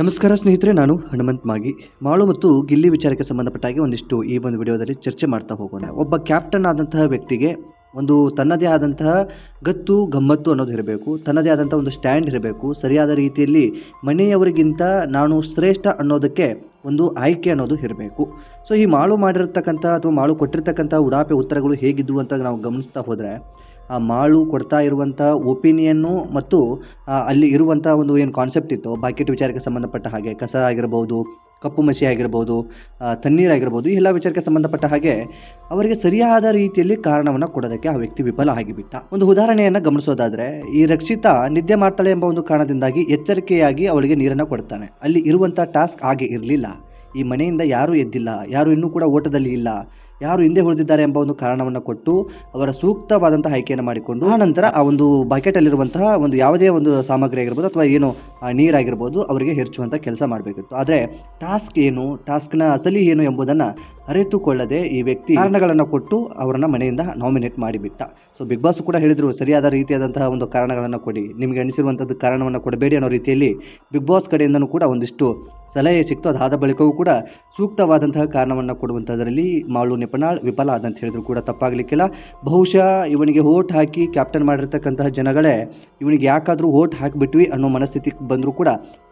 ನಮಸ್ಕಾರ ಸ್ನೇಹಿತರೆ, ನಾನು ಹನುಮಂತ್ ಮಾಗಿ. ಮಾಳು ಮತ್ತು ಗಿಲ್ಲಿ ವಿಚಾರಕ್ಕೆ ಸಂಬಂಧಪಟ್ಟ ಹಾಗೆ ಒಂದಿಷ್ಟು ಈ ಒಂದು ವಿಡಿಯೋದಲ್ಲಿ ಚರ್ಚೆ ಮಾಡ್ತಾ ಹೋಗೋಣ. ಒಬ್ಬ ಕ್ಯಾಪ್ಟನ್ ಆದಂತಹ ವ್ಯಕ್ತಿಗೆ ಒಂದು ತನ್ನದೇ ಆದಂತಹ ಗತ್ತು, ಗಮ್ಮತ್ತು ಅನ್ನೋದು ಇರಬೇಕು. ತನ್ನದೇ ಆದಂಥ ಒಂದು ಸ್ಟ್ಯಾಂಡ್ ಇರಬೇಕು. ಸರಿಯಾದ ರೀತಿಯಲ್ಲಿ ಮನೆಯವರಿಗಿಂತ ನಾನು ಶ್ರೇಷ್ಠ ಅನ್ನೋದಕ್ಕೆ ಒಂದು ಆಯ್ಕೆ ಅನ್ನೋದು ಇರಬೇಕು. ಸೊ, ಈ ಮಾಳು ಮಾಡಿರತಕ್ಕಂಥ ಅಥವಾ ಮಾಳು ಕೊಟ್ಟಿರ್ತಕ್ಕಂಥ ಉಡಾಪೆ ಉತ್ತರಗಳು ಹೇಗಿದ್ದವು ಅಂತ ನಾವು ಗಮನಿಸ್ತಾ ಹೋದರೆ ಆ ಮಾಳು ಕೊಡ್ತಾ ಇರುವಂಥ ಒಪಿನಿಯನ್ನು ಮತ್ತು ಅಲ್ಲಿ ಇರುವಂಥ ಒಂದು ಏನು ಕಾನ್ಸೆಪ್ಟ್ ಇತ್ತು, ಬಾಕೆಟ್ ವಿಚಾರಕ್ಕೆ ಸಂಬಂಧಪಟ್ಟ ಹಾಗೆ, ಕಸ ಆಗಿರ್ಬೋದು, ಕಪ್ಪು ಮಸಿ ಆಗಿರ್ಬೋದು ತಣ್ಣೀರಾಗಿರ್ಬೋದು ತಣ್ಣೀರು ಈ ಎಲ್ಲ ವಿಚಾರಕ್ಕೆ ಸಂಬಂಧಪಟ್ಟ ಹಾಗೆ ಅವರಿಗೆ ಸರಿಯಾದ ರೀತಿಯಲ್ಲಿ ಕಾರಣವನ್ನು ಕೊಡೋದಕ್ಕೆ ಆ ವ್ಯಕ್ತಿ ವಿಫಲ ಆಗಿಬಿಟ್ಟ. ಒಂದು ಉದಾಹರಣೆಯನ್ನು ಗಮನಿಸೋದಾದ್ರೆ, ಈ ರಕ್ಷಿತಾ ನಿದ್ದೆ ಮಾಡ್ತಾಳೆ ಎಂಬ ಒಂದು ಕಾರಣದಿಂದಾಗಿ ಎಚ್ಚರಿಕೆಯಾಗಿ ಅವಳಿಗೆ ನೀರನ್ನು ಕೊಡ್ತಾನೆ. ಅಲ್ಲಿ ಇರುವಂಥ ಟಾಸ್ಕ್ ಹಾಗೆ ಇರಲಿಲ್ಲ. ಈ ಮನೆಯಿಂದ ಯಾರೂ ಎದ್ದಿಲ್ಲ, ಯಾರು ಇನ್ನೂ ಕೂಡ ಓಟದಲ್ಲಿ ಇಲ್ಲ ಯಾರು ಹಿಂದೆ ಉಳಿದಿದ್ದಾರೆ ಎಂಬ ಒಂದು ಕಾರಣವನ್ನು ಕೊಟ್ಟು ಅವರ ಸೂಕ್ತವಾದಂತಹ ಆಯ್ಕೆಯನ್ನು ಮಾಡಿಕೊಂಡು, ಆ ನಂತರ ಆ ಒಂದು ಬಕೆಟಲ್ಲಿರುವಂತಹ ಒಂದು ಯಾವುದೇ ಒಂದು ಸಾಮಗ್ರಿ ಆಗಿರ್ಬೋದು ಅಥವಾ ಏನು ನೀರಾಗಿರ್ಬೋದು ಅವರಿಗೆ ಹೆಚ್ಚುವಂಥ ಕೆಲಸ ಮಾಡಬೇಕಿತ್ತು. ಆದರೆ ಟಾಸ್ಕ್ ಏನು ಟಾಸ್ಕ್ನ ಅಸಲಿ ಏನು ಎಂಬುದನ್ನು ಅರಿತುಕೊಳ್ಳದೆ ಈ ವ್ಯಕ್ತಿ ಕಾರಣಗಳನ್ನು ಕೊಟ್ಟು ಅವರನ್ನು ಮನೆಯಿಂದ ನಾಮಿನೇಟ್ ಮಾಡಿಬಿಟ್ಟ. ಸೊ ಬಿಗ್ ಬಾಸ್ ಕೂಡ ಹೇಳಿದ್ರು, ಸರಿಯಾದ ರೀತಿಯಾದಂತಹ ಒಂದು ಕಾರಣಗಳನ್ನು ಕೊಡಿ. ನಿಮಗೆ ಅನಿಸಿರುವಂಥದ್ದು ಕಾರಣವನ್ನು ಕೊಡಬೇಡಿ ಅನ್ನೋ ರೀತಿಯಲ್ಲಿ ಬಿಗ್ ಬಾಸ್ ಕಡೆಯಿಂದನೂ ಕೂಡ ಒಂದಿಷ್ಟು ಸಲಹೆ ಸಿಕ್ತು. ಅದಾದ ಬಳಿಕವೂ ಕೂಡ ಸೂಕ್ತವಾದಂತಹ ಕಾರಣವನ್ನು ಕೊಡುವಂಥದ್ರಲ್ಲಿ ಮಾಳು ನಿಪುಣಾಳ್ ವಿಫಲ ಆದಂತ ಹೇಳಿದ್ರು ಕೂಡ ತಪ್ಪಾಗಲಿಕ್ಕಿಲ್ಲ. ಬಹುಶಃ ಇವನಿಗೆ ಓಟ್ ಹಾಕಿ ಕ್ಯಾಪ್ಟನ್ ಮಾಡಿರ್ತಕ್ಕಂತಹ ಜನಗಳೇ ಇವನಿಗೆ ಯಾಕಾದರೂ ಓಟ್ ಹಾಕಿಬಿಟ್ವಿ ಅನ್ನೋ ಮನಸ್ಥಿತಿಗೆ ಬಂದರೂ ಕೂಡ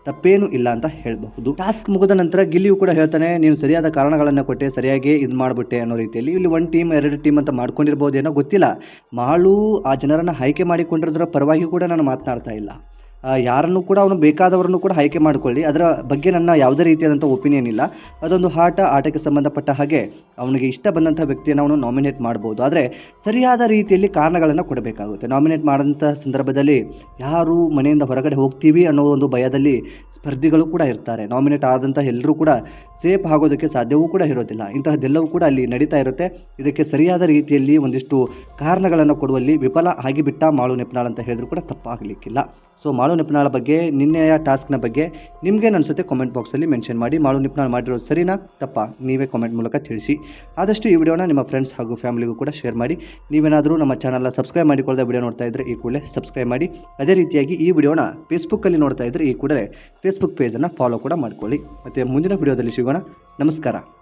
ತಪ್ಪೇನು ಇಲ್ಲ ಅಂತ ಹೇಳಬಹುದು. ಟಾಸ್ಕ್ ಮುಗಿದ ನಂತರ ಗಿಲ್ಲಿಯು ಕೂಡ ಹೇಳ್ತಾನೆ, ನೀನು ಸರಿಯಾದ ಕಾರಣಗಳನ್ನು ಕೊಟ್ಟೆ ಸರಿಯಾಗಿ ಇದು ಮಾಡಿಬಿಟ್ಟೆ ಅನ್ನೋ ರೀತಿಯಲ್ಲಿ. ಇಲ್ಲಿ ಒಂದು ಟೀಮ್ ಎರಡು ಟೀಮ್ ಅಂತ ಮಾಡ್ಕೊಂಡಿರ್ಬೋದೇನೋ ಗೊತ್ತಿಲ್ಲ. ಮಾಳು ಆ ಜನರನ್ನು ಆಯ್ಕೆ ಮಾಡಿಕೊಂಡಿರೋದ್ರ ಪರವಾಗಿ ಕೂಡ ನಾನು ಮಾತನಾಡ್ತಾ ಇಲ್ಲ. ಯಾರನ್ನು ಕೂಡ ಅವನು ಬೇಕಾದವರನ್ನು ಕೂಡ ಆಯ್ಕೆ ಮಾಡಿಕೊಳ್ಳಿ. ಅದರ ಬಗ್ಗೆ ನನ್ನ ಯಾವುದೇ ರೀತಿಯಾದಂಥ ಒಪಿನಿಯನ್ ಇಲ್ಲ. ಅದೊಂದು ಆಟ ಆಟಕ್ಕೆ ಸಂಬಂಧಪಟ್ಟ ಹಾಗೆ ಅವನಿಗೆ ಇಷ್ಟ ಬಂದಂಥ ವ್ಯಕ್ತಿಯನ್ನು ಅವನು ನಾಮಿನೇಟ್ ಮಾಡ್ಬೋದು. ಆದರೆ ಸರಿಯಾದ ರೀತಿಯಲ್ಲಿ ಕಾರಣಗಳನ್ನು ಕೊಡಬೇಕಾಗುತ್ತೆ. ನಾಮಿನೇಟ್ ಮಾಡಿದಂಥ ಸಂದರ್ಭದಲ್ಲಿ ಯಾರು ಮನೆಯಿಂದ ಹೊರಗಡೆ ಹೋಗ್ತೀವಿ ಅನ್ನೋ ಒಂದು ಭಯದಲ್ಲಿ ಸ್ಪರ್ಧಿಗಳು ಕೂಡ ಇರ್ತಾರೆ. ನಾಮಿನೇಟ್ ಆದಂಥ ಎಲ್ಲರೂ ಕೂಡ ಸೇಫ್ ಆಗೋದಕ್ಕೆ ಸಾಧ್ಯವೂ ಕೂಡ ಇರೋದಿಲ್ಲ. ಇಂತಹದ್ದೆಲ್ಲವೂ ಕೂಡ ಅಲ್ಲಿ ನಡೀತಾ ಇರುತ್ತೆ. ಇದಕ್ಕೆ ಸರಿಯಾದ ರೀತಿಯಲ್ಲಿ ಒಂದಿಷ್ಟು ಕಾರಣಗಳನ್ನು ಕೊಡುವಲ್ಲಿ ವಿಫಲ ಆಗಿಬಿಟ್ಟ ಮಾಳು ನೆಪನಾಳ್ ಅಂತ ಹೇಳಿದ್ರು ಕೂಡ ತಪ್ಪಾಗಲಿಕ್ಕಿಲ್ಲ. ಸೊ ಮಾಳು ನೆಪ್ನಾಳ ಬಗ್ಗೆ ನಿನ್ನೆಯ ಟಾಸ್ಕ್ನ ಬಗ್ಗೆ ನಿಮಗೆ ಅನಿಸುತ್ತೆ ಕಾಮೆಂಟ್ ಬಾಕ್ಸಲ್ಲಿ ಮೆನ್ಷನ್ ಮಾಡಿ. ಮಾಳು ನಿಪ್ನಾಳ್ ಮಾಡಿರೋದು ಸರಿನಾ? ತಪ್ಪಾ? ನೀವೇ ಕಾಮೆಂಟ್ ಮೂಲಕ ತಿಳಿಸಿ. ಆದಷ್ಟು ಈ ವಿಡಿಯೋನ ನಿಮ್ಮ ಫ್ರೆಂಡ್ಸ್ ಹಾಗೂ ಫ್ಯಾಮಿಲಿಗೂ ಕೂಡ ಶೇರ್ ಮಾಡಿ. ನೀವೇನಾದರೂ ನಮ್ಮ ಚಾನಲ್ನ ಸಬ್ಸ್ಕ್ರೈಬ್ ಮಾಡಿಕೊಳ್ಳದೆ ವಿಡಿಯೋ ನೋಡ್ತಾ ಇದ್ರೆ ಈ ಕೂಡಲೇ ಸಬ್ಸ್ಕ್ರೈಬ್ ಮಾಡಿ. ಅದೇ ರೀತಿಯಾಗಿ ಈ ವಿಡಿಯೋನ ಫೇಸ್ಬುಕ್ಕಲ್ಲಿ ನೋಡ್ತಾ ಇದ್ದರೆ ಈ ಕೂಡಲೇ ಫೇಸ್ಬುಕ್ ಪೇಜನ್ನು ಫಾಲೋ ಕೂಡ ಮಾಡಿಕೊಳ್ಳಿ. ಮತ್ತು ಮುಂದಿನ ವಿಡಿಯೋದಲ್ಲಿ ಸಿಗೋಣ. ನಮಸ್ಕಾರ.